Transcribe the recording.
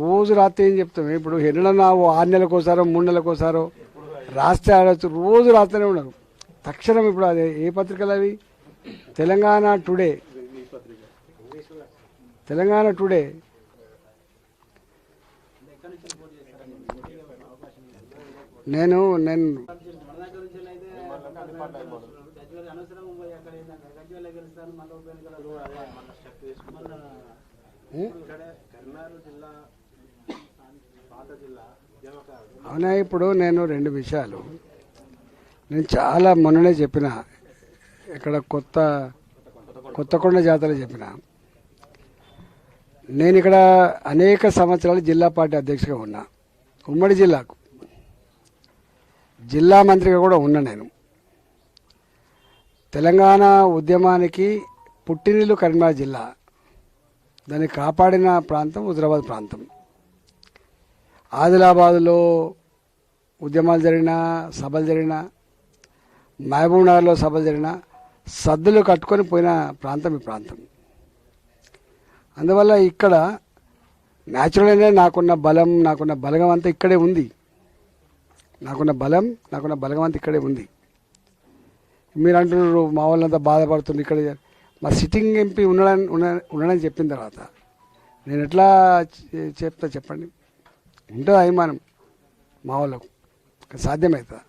రోజు రాత్రి ఏం చెప్తాం? ఇప్పుడు ఎన్నడన్నా ఓ ఆరు నెలలకోసారో మూడు నెలలకోసారో రాష్ట్ర ఆడచ్చు రోజు రాస్తూనే ఉండరు తక్షణం ఇప్పుడు అదే ఏ పత్రికలు అవి? తెలంగాణ టుడే. తెలంగాణ టుడే. నేను నేను అవునా ఇప్పుడు నేను రెండు విషయాలు. నేను చాలా మొన్ననే చెప్పిన ఇక్కడ కొత్త కొత్తకొండ జాతర చెప్పిన. నేను ఇక్కడ అనేక సంవత్సరాలు జిల్లా పార్టీ అధ్యక్షుగా ఉన్నా. ఉమ్మడి జిల్లాకు. జిల్లా మంత్రిగా కూడా ఉన్నా నేను. తెలంగాణ ఉద్యమానికి పుట్టినిల్లు కరీంనగర్ జిల్లా. దాన్ని కాపాడిన ప్రాంతం హుజరాబాద్ ప్రాంతం. ఆదిలాబాదులో ఉద్యమాలు జరిగినా సభలు జరిగినా మహబూబ్ నగర్లో సభలు జరిగినా సద్దులు కట్టుకొని పోయిన ప్రాంతం ఈ ప్రాంతం. అందువల్ల ఇక్కడ న్యాచురల్గానే నాకున్న బలం నాకున్న బలగం అంతా ఇక్కడే ఉంది. నాకున్న బలం నాకున్న బలగం అంతా ఇక్కడే ఉంది. మీరు అంటున్నారు మా వాళ్ళంతా బాధపడుతుంది ఇక్కడ మా సిట్టింగ్ ఎంపీ ఉండడానికి ఉన్న- ఉండడానికి చెప్పిన తర్వాత నేను ఎట్లా చెప్తా చెప్పండి? ఉంటుంది అభిమానం మా వాళ్ళకు. సాధ్యమవుతుందా